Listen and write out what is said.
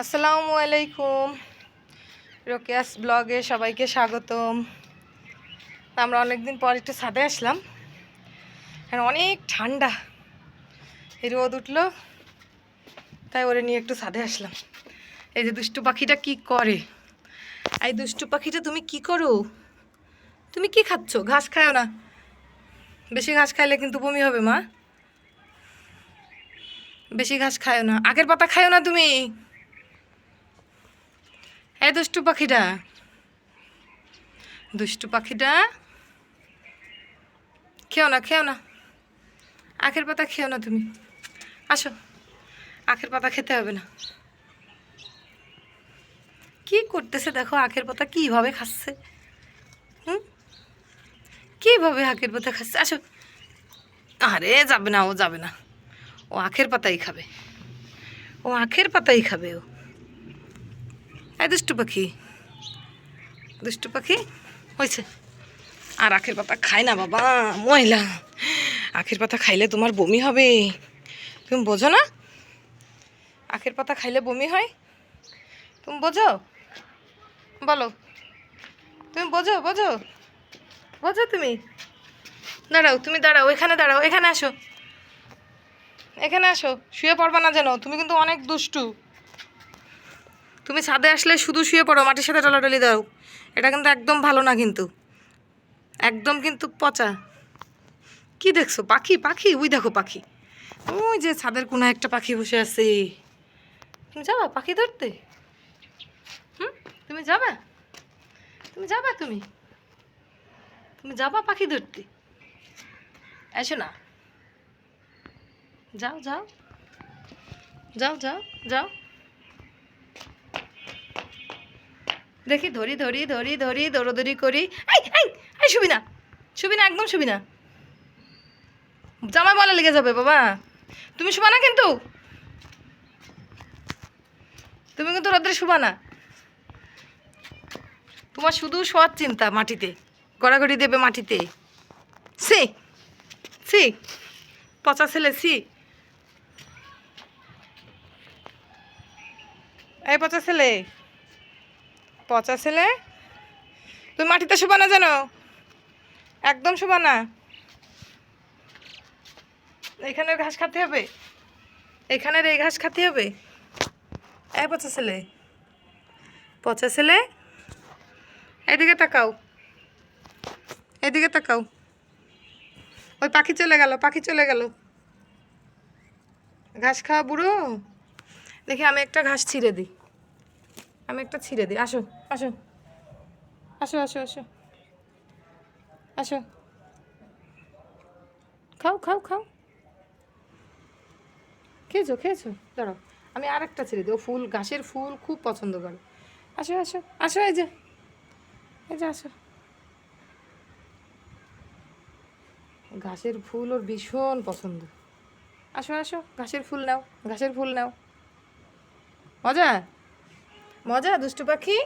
আসসালামু আলাইকুম। রোকেয়াস ব্লগে সবাইকে স্বাগতম। আমরা অনেকদিন পর একটু ছাদে আসলাম। আর অনেক ঠান্ডা। এই রোদ উঠল, তাই ওরে নিয়ে একটু ছাদে আসলাম। এই যে দুষ্টু পাখিটা কি করে? এই দুষ্টু পাখিটা তুমি কি করো? তুমি কি খাচ্ছ? ঘাস খায়ও না। বেশি ঘাস খাইলে কিন্তু বমি হবে, মা। বেশি ঘাস খায়ও না। আগের পাতা খায়ও না তুমি। এই দুষ্টু পাখিটা। দুষ্টু পাখিটা। খেও না খেও না। আখের পাতা খেও না তুমি। আসো, আখের পাতা খেতে হবে না। কি করতেছে দেখো, আখের পাতা কীভাবে খাচ্ছে? হুম? কীভাবে আখের পাতা খাচ্ছে? আসো। আরে যাবে না, ও যাবে না। ও আখের পাতাই খাবে। ও আখের পাতাই খাবে ও। দুষ্টু পাখি। দুষ্টু পাখি? হয়েছে আর আখের পাতা খায় না বাবা, ময়লা। আখের পাতা খাইলে তোমার বমি হবে। তুমি বোঝো না? আখের পাতা খাইলে বমি হয়? তুমি বোঝো? বলো। তুমি বোঝো বোঝো? বোঝো তুমি? দাঁড়াও তুমি দাঁড়াও, এখানে দাঁড়াও, এখানে আসো। এখানে আসো, শুয়ে পড়বা না যেন। তুমি কিন্তু অনেক দুষ্টু। তুমি ছাদে আসলে শুধু শুয়ে পড়ো, মাটির সাথে টলাটলি দাও। এটা কিন্তু একদম ভালো না কিন্তু। একদম কিন্তু পচা। কি দেখছ? পাখি পাখি? ওই দেখো পাখি। ওই যে ছাদের কোনো একটা পাখি বসে আছে। তুমি যাবা পাখি ধরতে? হুম? তুমি যাবা? তুমি যাবা তুমি? তুমি যাবা পাখি ধরতে? এসো না। যাও যাও। যাও যাও যাও। দেখি, ধরি ধরি ধরি ধরি, দৌড়দৌড়ি করি। এই শুবি না। শুবি না, একদম শুবি না। জামাই বলা লেগে যাবে, বাবা। তুমি শুবা না কিন্তু? তুমি কিন্তু রোদ্রে শুবা না। তোমার শুধু শোয়ার চিন্তা মাটিতে। গড়াগড়ি দেবে মাটিতে। সে, সি, পচা ছেলে, সি। এই পচা ছেলে। পচা ছেলে? তুমি মাটিতে শোবা না জানো? একদম শোবা না। এখানের ঘাস খাতে হবে। এখানের এই ঘাস খাতে হবে। এ পচা ছেলে। পচা ছেলে, এদিকে তাকাও। এদিকে তাকাও। ওই পাখি চলে গেল, পাখি চলে গেল। ঘাস খাওয়া বুড়ো? দেখি আমি একটা ঘাস ছিঁড়ে দিই। আমি একটা ছিঁড়ে দিই। আসো আসো। আসো আসো আসো। আসো। খাও খাও খাও। খেয়েছো খেয়েছো? দাঁড়াও। আমি আর একটা ছেড়ে দিই। ও ফুল, ঘাসের ফুল খুব পছন্দ করে। আসো আসো আসো, এই যে। এই যে, আসো। ঘাসের ফুল ওর ভীষণ পছন্দ। আসো আসো। ঘাসের ফুল নাও, ঘাসের ফুল নাও। মজা? মজা দুষ্টু পাখি?